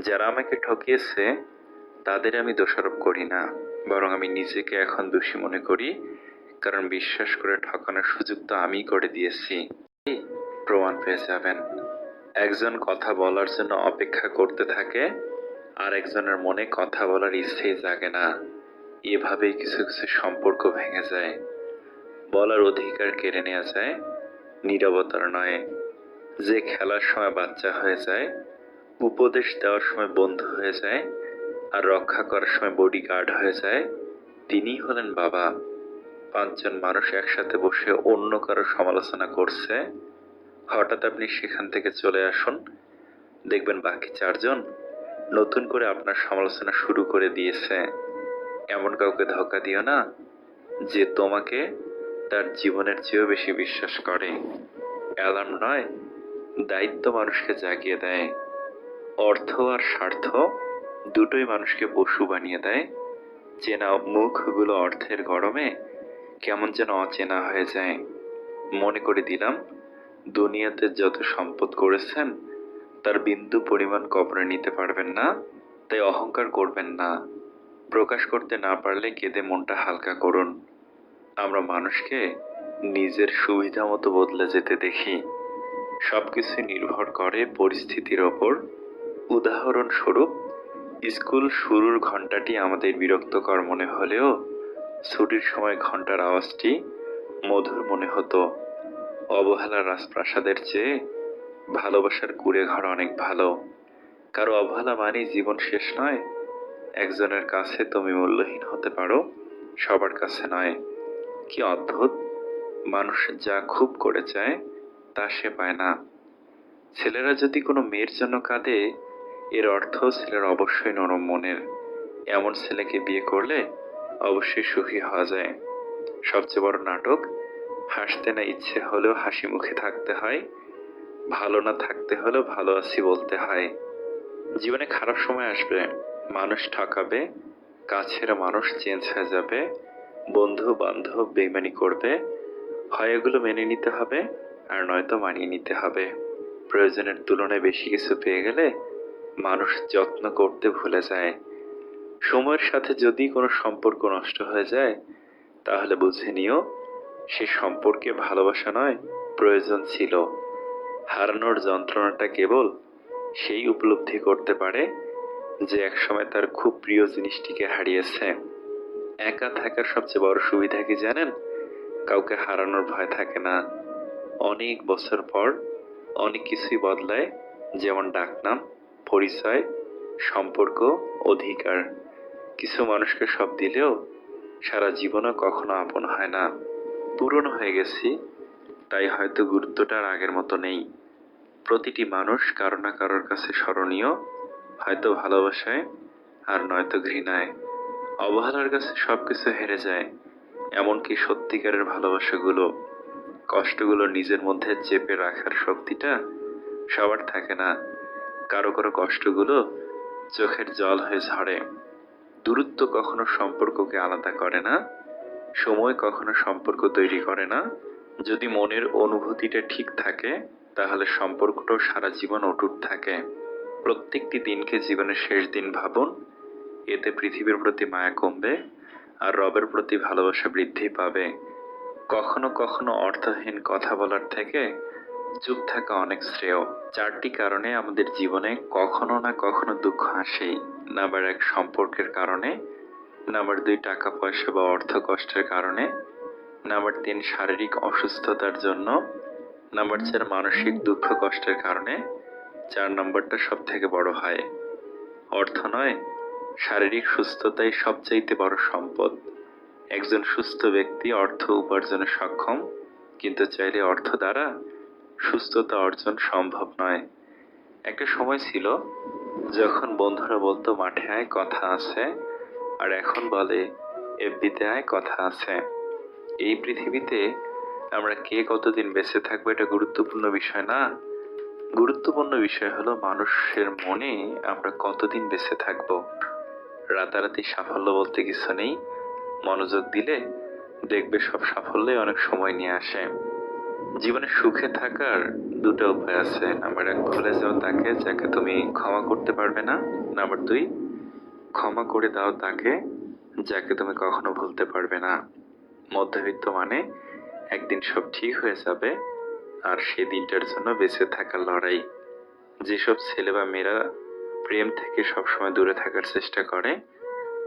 যারা আমাকে ঠকিয়েছে, তাদের আমি দোষারোপ করি না। বরং আমি নিজেকে এখন দোষী মনে করি, কারণ বিশ্বাস করে ঠকানোর সুযোগ তো আমিই করে দিয়েছি। প্রমাণ পেয়ে যাবেন। একজন কথা বলার জন্য অপেক্ষা করতে থাকে, আর একজনের মনে কথা বলার ইচ্ছেই জাগে না। এভাবেই কিছু কিছু সম্পর্ক ভেঙে যায়। বলার অধিকার কেড়ে নেওয়া যায়, নিরবতার নয়। যে খেলার সময় বাচ্চা হয়ে যায় উপদেশ দেওয়ার সময় বন্ধু হয়ে যায় আর রক্ষা করার সময় বডিগার্ড হয়ে যায়। তিনিই হলেন বাবা। পাঁচজন মানুষ একসাথে বসে অন্য কারও সমালোচনা করছে। হঠাৎ আপনি সেখান থেকে চলে আসুন। দেখবেন বাকি চারজন নতুন করে আপনার সমালোচনা শুরু করে দিয়েছে। এমন কাউকে ধোকা দিও না যে তোমাকে তার জীবনের চেয়েও বেশি বিশ্বাস করে। অ্যালার্ম নয়, দায়িত্ব মানুষকে জাগিয়ে দেয়। অর্থ আর স্বার্থ দুটোই মানুষকে পশু বানিয়ে দেয়। চেনা মুখগুলো অর্থের গরমে কেমন যেন অচেনা হয়ে যায়। মনে করে দিলাম, দুনিয়াতে যত সম্পদ করেছেন, তার বিন্দু পরিমাণ কবরে নিতে পারবেন না, তাই অহংকার করবেন না। প্রকাশ করতে না পারলে কেঁদে মনটা হালকা করুন। আমরা মানুষকে নিজের সুবিধা মতো বদলে যেতে দেখি। সবকিছু নির্ভর করে পরিস্থিতির ওপর। উদাহরণস্বরূপ, স্কুল শুরুর ঘন্টাটি আমাদের বিরক্তকর মনে হলেও, ছুটির সময় ঘণ্টার আওয়াজটি মধুর মনে হতো। অবহেলার রাজপ্রাসাদের চেয়ে ভালোবাসার কুড়ে ঘর অনেক ভালো। কারও অবহেলা মানেই জীবন শেষ নয়। একজনের কাছে তুমি মূল্যহীন হতে পারো, সবার কাছে নয়। কি অদ্ভুত! মানুষ যা খুব করে চায়, তা সে পায় না। ছেলেরা যদি কোনো মেয়ের জন্য কাঁদে এর অর্থ ছেলের অবশ্যই নরম মনের। এমন ছেলেকে বিয়ে করলে অবশ্যই সুখী হওয়া যায়। সবচেয়ে বড় নাটক, হাসতে না ইচ্ছে হলেও হাসি মুখে থাকতে হয়, ভালো না থাকতে হলেও ভালো আছি বলতে হয়। জীবনে খারাপ সময় আসবে, মানুষ ঠকাবে, কাছের মানুষ চেঞ্জ হয়ে যাবে, বন্ধু বান্ধব বেমানি করবে, হয় এগুলো মেনে নিতে হবে আর নয়তো মানিয়ে নিতে হবে। প্রয়োজনের তুলনায় বেশি কিছু পেয়ে গেলে মানুষ যত্ন করতে ভুলে যায়। সময়ের সাথে যদি কোনো সম্পর্ক নষ্ট হয়ে যায়, তাহলে বুঝে নিও, সে সম্পর্কে ভালোবাসা নয়, প্রয়োজন ছিল। হারানোর যন্ত্রণাটা কেবল সেই উপলব্ধি করতে পারে যে একসময় তার খুব প্রিয় জিনিসটিকে হারিয়েছে। একা থাকার সবচেয়ে বড় সুবিধা কি জানেন? কাউকে হারানোর ভয় থাকে না। অনেক বছর পর অনেক কিছুই বদলায়, যেমন ডাকনাম পরিচয়, সম্পর্ক, অধিকার। কিছু মানুষকে সব দিলেও সারা জীবনও কখনো আপন হয় না। পুরনো হয়ে গেছি, তাই হয়তো গুরুত্বটা আগের মতো নেই। প্রতিটি মানুষ কারও না কারোর কাছে স্মরণীয়, হয়তো ভালোবাসায় আর নয়তো ঘৃণায়। অবহেলার কাছে সব কিছু হেরে যায়, এমনকি সত্যিকারের ভালোবাসাগুলো। কষ্টগুলো নিজের মধ্যে চেপে রাখার শক্তিটা সবার থাকে না। কারও কারও কষ্টগুলো চোখের জল হয়ে ঝরে। দূরত্ব কখনো সম্পর্ককে আলাদা করে না, সময় কখনো সম্পর্ক তৈরি করে না। যদি মনের অনুভূতিটা ঠিক থাকে, তাহলে সম্পর্কটাও সারা জীবন অটুট থাকে। প্রত্যেকটি দিনকে জীবনের শেষ দিন ভাবুন, এতে পৃথিবীর প্রতি মায়া কমবে আর রবের প্রতি ভালোবাসা বৃদ্ধি পাবে। কখনো কখনো অর্থহীন কথা বলার থেকে চুপ থাকা অনেক শ্রেয়, চারটি কারণে আমাদের জীবনে কখনো না কখনো দুঃখ আসেই। নাম্বার এক, সম্পর্কের কারণে। নাম্বার দুই টাকা পয়সা বা অর্থ কষ্টের কারণে। নাম্বার তিন, শারীরিক অসুস্থতার জন্য। নাম্বার চার, মানসিক দুঃখ কষ্টের কারণে। চার, নম্বরটা সব থেকে বড় হয়। অর্থ নয়, শারীরিক সুস্থতাই সবচাইতে বড় সম্পদ। একজন সুস্থ ব্যক্তি অর্থ উপার্জনে সক্ষম, কিন্তু চাইলে অর্থ দ্বারা সুস্থতা অর্জন সম্ভব নয়। একটা সময় ছিল যখন বন্ধুরা বলতো, মাঠে আয়, কথা আছে। আর এখন বলে, এফবিতে আয়, কথা আছে। এই পৃথিবীতে আমরা কে কতদিন বেঁচে থাকব এটা গুরুত্বপূর্ণ বিষয় না। গুরুত্বপূর্ণ বিষয় হলো মানুষের মনে আমরা কতদিন বেঁচে থাকব। রাতারাতি সাফল্য বলতে কিছু নেই। মনোযোগ দিলে দেখবে সব সাফল্যই অনেক সময় নিয়ে আসে। জীবনে সুখে থাকার দুটো উপায় আছে। নাম্বার এক, ভুলে যাও তাকে, যাকে তুমি ক্ষমা করতে পারবে না। নাম্বার দুই, ক্ষমা করে দাও তাকে, যাকে তুমি কখনো ভুলতে পারবে না। মধ্যবিত্ত মানে একদিন সব ঠিক হয়ে যাবে আর সেই দিনটার জন্য বেঁচে থাকার লড়াই। যেসব ছেলে বা মেয়েরা প্রেম থেকে সবসময় দূরে থাকার চেষ্টা করে,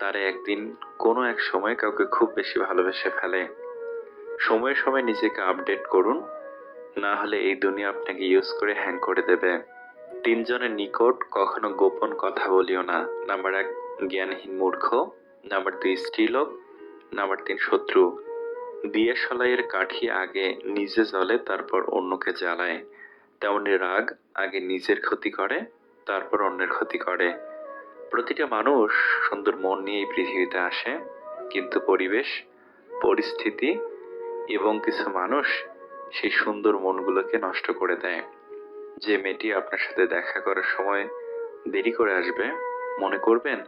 তারা একদিন কোনো এক সময় কাউকে খুব বেশি ভালোবেসে ফেলে। সময়ে সময়ে নিজেকে আপডেট করুন। না হলে এই দুনিয়া আপনাকে ইউজ করে হ্যাং করে দেবে। তিনজনের নিকট কখনো গোপন কথা বলিও না। নাম্বার এক, জ্ঞানহীন মূর্খ। নাম্বার দুই, স্ত্রীলোক। নাম্বার তিন, শত্রু। দিয়ে সলাইয়ের কাঠি আগে নিজে জ্বলে, তারপর অন্যকে জ্বালায়। তেমনি রাগ আগে নিজের ক্ষতি করে, তারপর অন্যের ক্ষতি করে। প্রতিটা মানুষ সুন্দর মন নিয়ে এই পৃথিবীতে আসে, কিন্তু পরিবেশ, পরিস্থিতি এবং কিছু মানুষ সেই সুন্দর মনগুলোকে নষ্ট করে দেয়। যে মেয়েটি আপনার সাথে দেখা করার সময় দেরি করে আসবে, মনে করবেন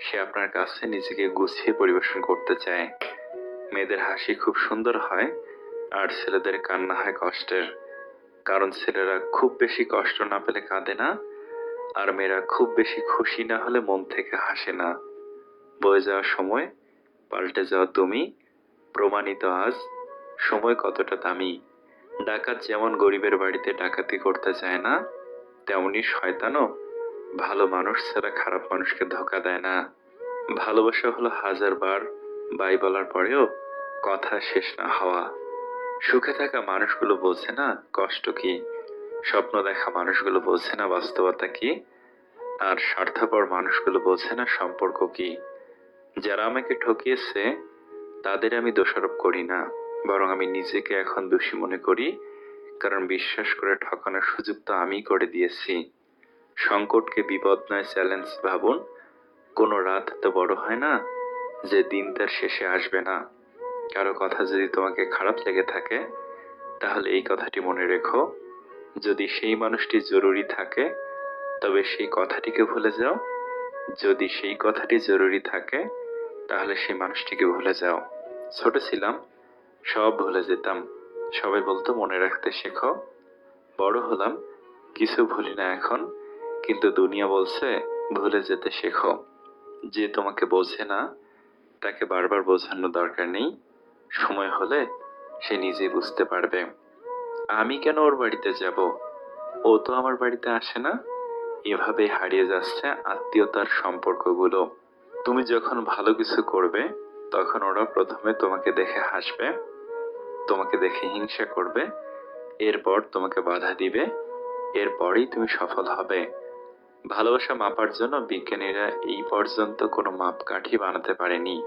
সে আপনার কাছে নিজেকে গুছিয়ে পরিবেশন করতে চায়। মেয়েদের হাসি খুব সুন্দর হয় আর ছেলেদের কান্না হয় কষ্টের। কারণ ছেলেরা খুব বেশি কষ্ট না পেলে কাঁদে না আর মেয়েরা খুব বেশি খুশি না হলে মন থেকে হাসে না। বয়ে যাওয়ার সময় পাল্টে যাওয়া তুমি প্রমাণিত আজ সময় কতটা দামি? ডাকাত যেমন গরিবের বাড়িতে ডাকাতি করতে চায় না, তেমনি শয়তানও ভালো মানুষ ছাড়া খারাপ মানুষকে ধোকা দেয় না। ভালোবাসা হলো হাজার বার বাই বলার পরেও কথা শেষ না হওয়া। সুখে থাকা মানুষগুলো বোঝে না, কষ্ট কি? স্বপ্ন দেখা মানুষগুলো বোঝে না, বাস্তবতা কি? আর স্বার্থপর মানুষগুলো বোঝে না, সম্পর্ক কি? যারা আমাকে ঠকিয়েছে, তাদের আমি দোষারোপ করি না। বরং আমি নিজেকে এখন দোষী মনে করি, কারণ বিশ্বাস করে ঠকানোর সুযোগ তো আমি করে দিয়েছি। সংকটকে বিপদ নয়, চ্যালেঞ্জ ভাবুন। কোনো রাত তো বড় হয় না যে দিন তার শেষে আসবে না। কারও কথা যদি তোমাকে খারাপ লেগে থাকে, তাহলে এই কথাটি মনে রেখো। যদি সেই মানুষটি জরুরি থাকে, তবে সেই কথাটিকে ভুলে যাও। যদি সেই কথাটি জরুরি থাকে, তাহলে সেই মানুষটিকে ভুলে যাও। ছোট ছিলাম সব ভুলে যেতাম। সবাই বলতো, মনে রাখতে শেখো। বড় হলাম, কিছু ভুলি না এখন, কিন্তু দুনিয়া বলছে, ভুলে যেতে শেখো। যে তোমাকে বোঝে না, তাকে বারবার বোঝানোর দরকার নেই। সময় হলে সে নিজেই বুঝতে পারবে। আমি কেন ওর বাড়িতে যাব? ও তো আমার বাড়িতে আসে না। এভাবে হারিয়ে যাচ্ছে আত্মীয়তার সম্পর্কগুলো। তুমি যখন ভালো কিছু করবে, তখন ওরা প্রথমে তোমাকে দেখে হাসবে। তোমাকে দেখে হিংসা করবে, এরপর তোমাকে বাধা দিবে, এরপরেই তুমি সফল হবে। ভালোবাসা মাপার জন্য বিজ্ঞানীরা এই পর্যন্ত কোনো মাপকাঠি বানাতে পারেনি।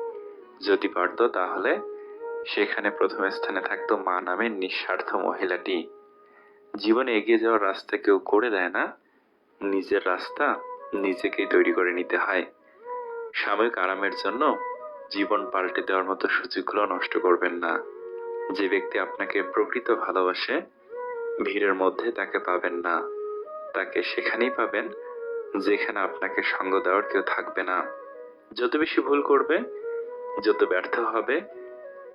যদি পারত তাহলে সেখানে প্রথম স্থানে থাকতো মা নামের নিঃস্বার্থ মহিলাটি। জীবনে এগিয়ে যাওয়ার রাস্তা কেউ করে দেয় না, নিজের রাস্তা নিজেকেই তৈরি করে নিতে হয়। সাময়িক আরামের জন্য জীবন পাল্টে দেওয়ার মতো সুযোগগুলো নষ্ট করবেন না। যে ব্যক্তি আপনাকে প্রকৃত ভালোবাসে, ভিড়ের মধ্যে তাকে পাবেন না। তাকে সেখানেই পাবেন যেখানে আপনাকে সঙ্গ দেওয়ার কেউ থাকবে না। যত বেশি ভুল করবে, যত ব্যর্থ হবে,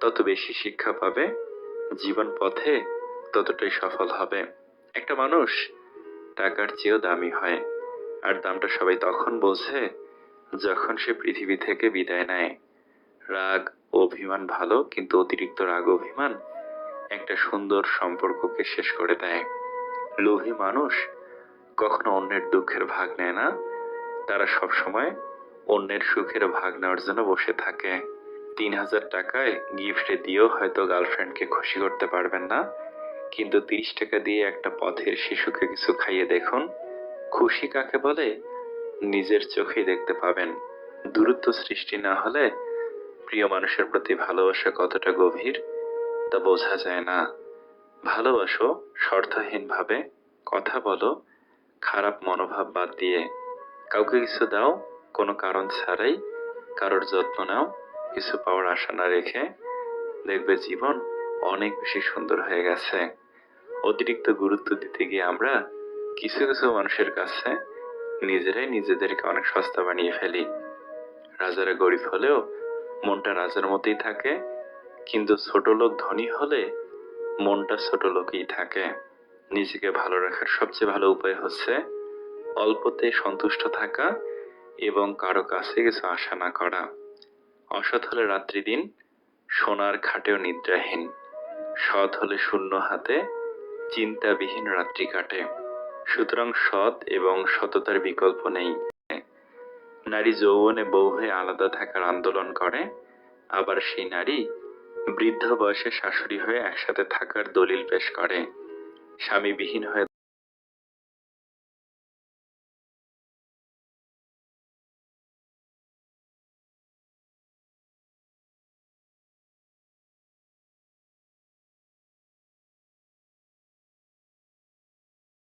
তত বেশি শিক্ষা পাবে, জীবন পথে ততটাই সফল হবে। একটা মানুষ টাকার চেয়েও দামি হয়, আর দামটা সবাই তখন বোঝে যখন সে পৃথিবী থেকে বিদায় নেয়। রাগ অভিমান ভালো, কিন্তু অতিরিক্ত রাগ অভিমান একটা সুন্দর সম্পর্ককে শেষ করে দেয়। লোভী মানুষ কখনো অন্যের দুঃখের ভাগ নেয় না। তারা সবসময় অন্যের সুখের ভাগ নেওয়ার জন্য বসে থাকে। তিন হাজার টাকায় গিফটে দিয়েও হয়তো গার্লফ্রেন্ডকে খুশি করতে পারবেন না। কিন্তু তিরিশ টাকা দিয়ে একটা পথের শিশুকে কিছু খাইয়ে দেখুন। খুশি কাকে বলে? নিজের চোখেই দেখতে পাবেন। দূরত্ব সৃষ্টি না হলে প্রিয় মানুষের প্রতি ভালোবাসা কতটা গভীর, তা বোঝা যায় না। ভালোবাসো শর্তহীনভাবে কথা বলো, খারাপ মনোভাব বাদ দিয়ে। কাউকে কিছু দাও, কোনো কারণ ছাড়াই, কারোর যত্ন নাও, কিছু পাওয়ার আশা না রেখে। দেখবে জীবন অনেক বেশি সুন্দর হয়ে গেছে। অতিরিক্ত গুরুত্ব দিতে গিয়ে আমরা কিছু কিছু মানুষের কাছে নিজেরাই নিজেদেরকে অনেক সস্তা বানিয়ে ফেলি। রাজারা গরিব হলেও মনটা রাজার মতোই থাকে, কিন্তু ছোট লোক ধনী হলে মনটা ছোট লোকই থাকে। নিজেকে ভালো রাখার সবচেয়ে ভালো উপায় হচ্ছে অল্পতে সন্তুষ্ট থাকা এবং কারও কাছে কিছু আশা না করা। অসৎ হলে রাত্রি দিন, সোনার খাটেও নিদ্রাহীন। সৎ হলে শূন্য হাতে চিন্তাবিহীন রাত্রি কাটে। সুতরাং সৎ এবং সততার বিকল্প নেই। নারী যৌবনে বউ হয়ে আলাদা থাকার আন্দোলন করে, আবার সেই নারী বৃদ্ধ বয়সে শাশুড়ি হয়ে একসাথে থাকার দলিল পেশ করে। স্বামীবিহীন হয়ে